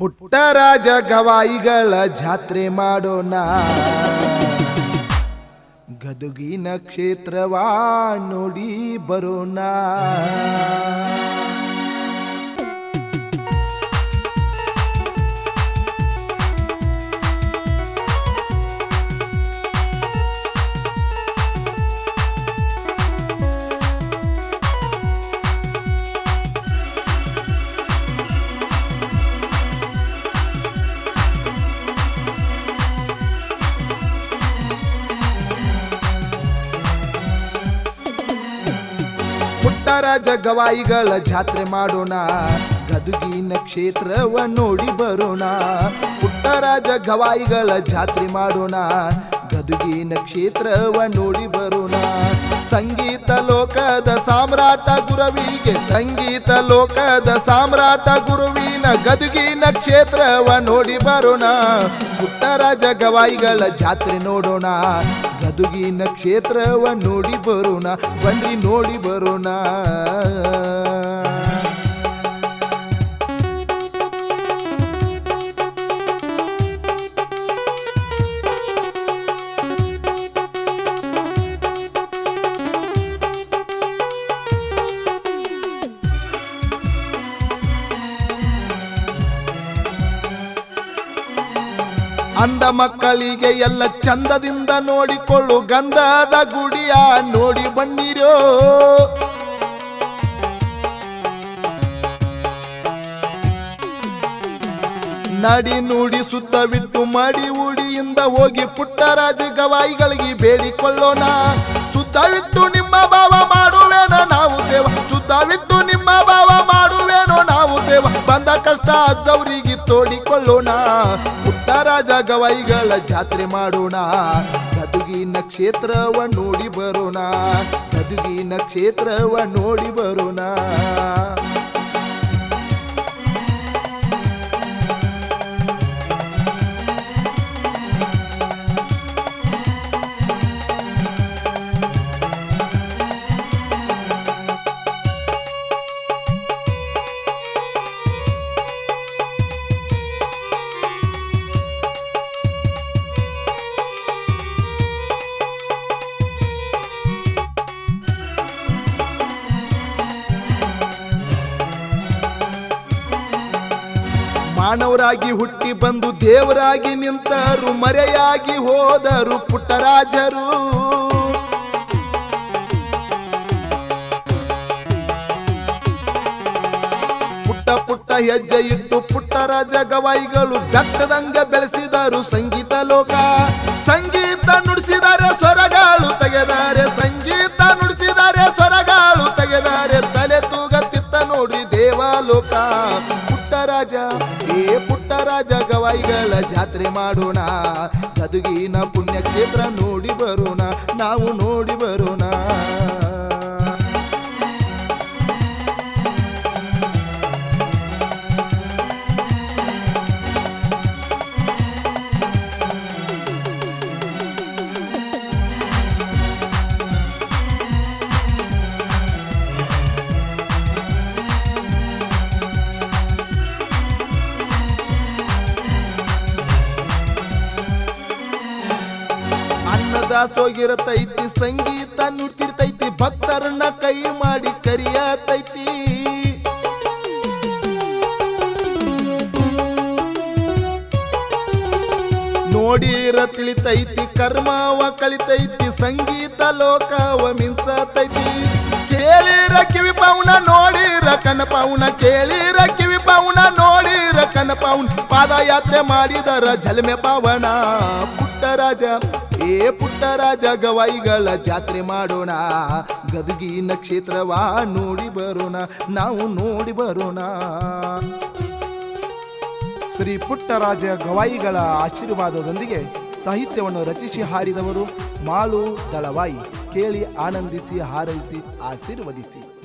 ಪುಟ್ಟರಾಜ ಗವಾಯಿಗಳ ಜಾತ್ರೆ ಮಾಡೋಣ. ಗದುಗಿನ ಕ್ಷೇತ್ರವಾ ನೋಡಿ ಬರೋಣ. ಪುಟ್ಟರಾಜ ಗವಾಯಿಗಳ ಜಾತ್ರೆ ಮಾಡೋಣ. ಗದುಗಿನ ಕ್ಷೇತ್ರವ ನೋಡಿ ಬರೋಣ. ಪುಟ್ಟರಾಜ ಗವಾಯಿಗಳ ಜಾತ್ರೆ ಮಾಡೋಣ. ಗದುಗಿನ ಕ್ಷೇತ್ರವ ನೋಡಿ ಬರೋಣ. ಸಂಗೀತ ಲೋಕದ ಸಾಮ್ರಾಟ ಗುರುವಿಗೆ, ಸಂಗೀತ ಲೋಕದ ಸಾಮ್ರಾಟ ಗುರುವಿನ ಗದುಗಿನ ಕ್ಷೇತ್ರವ ನೋಡಿ ಬರೋಣ. ಪುಟ್ಟರಾಜ ಗವಾಯಿಗಳ ಜಾತ್ರೆ ನೋಡೋಣ. ಗದುಗಿನ ಕ್ಷೇತ್ರವ ನೋಡಿ ಬರೋಣ. ಬನ್ರಿ ನೋಡಿ ಬರೋಣ. ಅಂದ ಮಕ್ಕಳಿಗೆ ಎಲ್ಲ ಚಂದದಿಂದ ನೋಡಿಕೊಳ್ಳು, ಗಂಧದ ಗುಡಿಯ ನೋಡಿ ಬನ್ನಿರೋ. ನಡಿ ನುಡಿ ಸುತ್ತವಿಟ್ಟು ಮಡಿ ಉಡಿಯಿಂದ ಹೋಗಿ ಪುಟ್ಟರಾಜ ಗವಾಯಿಗಳಿಗೆ ಬೇಡಿಕೊಳ್ಳೋಣ. ಸುತ್ತವಿಟ್ಟು ನಿಮ್ಮ ಭಾವ ಮಾಡುವೇನೋ ನಾವು ಸೇವ ಸುತ್ತವಿಟ್ಟು ನಿಮ್ಮ ಭಾವ ಮಾಡುವೇನೋ ನಾವು ಸೇವ ಬಂದ ಕಷ್ಟ ಅಜ್ಜವರಿಗೆ ತೋಡಿಕೊಳ್ಳೋಣ. ಗವಾಯಿಗಳ ಜಾತ್ರೆ ಮಾಡೋಣ. ಗದುಗಿನ ಕ್ಷೇತ್ರವ ನೋಡಿ ಬರೋಣ. ಗದುಗಿನ ಕ್ಷೇತ್ರವ ನೋಡಿ ಬರೋಣ. ಮಾನವರಾಗಿ ಹುಟ್ಟಿ ಬಂದು ದೇವರಾಗಿ ನಿಂತರು, ಮರೆಯಾಗಿ ಹೋದರು ಪುಟ್ಟರಾಜರು. ಪುಟ್ಟ ಪುಟ್ಟ ಹೆಜ್ಜೆ ಇಟ್ಟು ಪುಟ್ಟರಾಜ ಗವಾಯಿಗಳು ಬೆಟ್ಟದಂಗ ಬೆಳೆಸಿದರು ಸಂಗೀತ ಲೋಕ. ಸಂಗೀತ ನುಡಿಸಿದರೆ ಸ್ವರಗಳು ತೆಗೆದಾರೆ ಗವಾಯಿಗಳ ಜಾತ್ರೆ ಮಾಡೋಣ. ಗದುಗಿನ ಪುಣ್ಯಕ್ಷೇತ್ರ ನೋಡಿ ಬರೋಣ. ನಾವು ನೋಡಿ ಬರೋಣ. ಅನ್ನದಾಸೋಗಿರತೈತಿ ಸಂಗೀತ ನುಡ್ತಿರ್ತೈತಿ ಭಕ್ತರನ್ನ ಕೈ ಮಾಡಿ ಕರಿಯತೈತಿ. ನೋಡಿರ ತಿಳಿತೈತಿ, ಕರ್ಮವ ಕಲಿತೈತಿ, ಸಂಗೀತ ಲೋಕವ ಮಿಂಚತೈತಿ. ಕೇಳಿರ ಕಿವಿ ಪೌನ ನೋಡಿರ ಕನಪೌನ ಕೇಳಿರ ಕಿವಿ ಪೌನ ನೋಡಿರ ಕನಪೌನ ಪಾದಯಾತ್ರೆ ಮಾಡಿದರ ಜಲ್ಮೆ ಪಾವನ. ಪುಟ್ಟರಾಜ, ಏ ಪುಟ್ಟರಾಜ, ಗವಾಯಿಗಳ ಜಾತ್ರೆ ಮಾಡೋಣ. ಗದಗಿ ನಕ್ಷತ್ರವಾ ನೋಡಿ ಬರೋಣ, ನಾವು ನೋಡಿ ಬರೋಣ. ಶ್ರೀ ಪುಟ್ಟರಾಜ ಗವಾಯಿಗಳ ಆಶೀರ್ವಾದದೊಂದಿಗೆ ಸಾಹಿತ್ಯವನ್ನು ರಚಿಸಿ ಹಾರಿದವರು ಮಾಳು ದಳವಾಯಿ. ಕೇಳಿ ಆನಂದಿಸಿ, ಹಾರೈಸಿ, ಆಶೀರ್ವದಿಸಿ.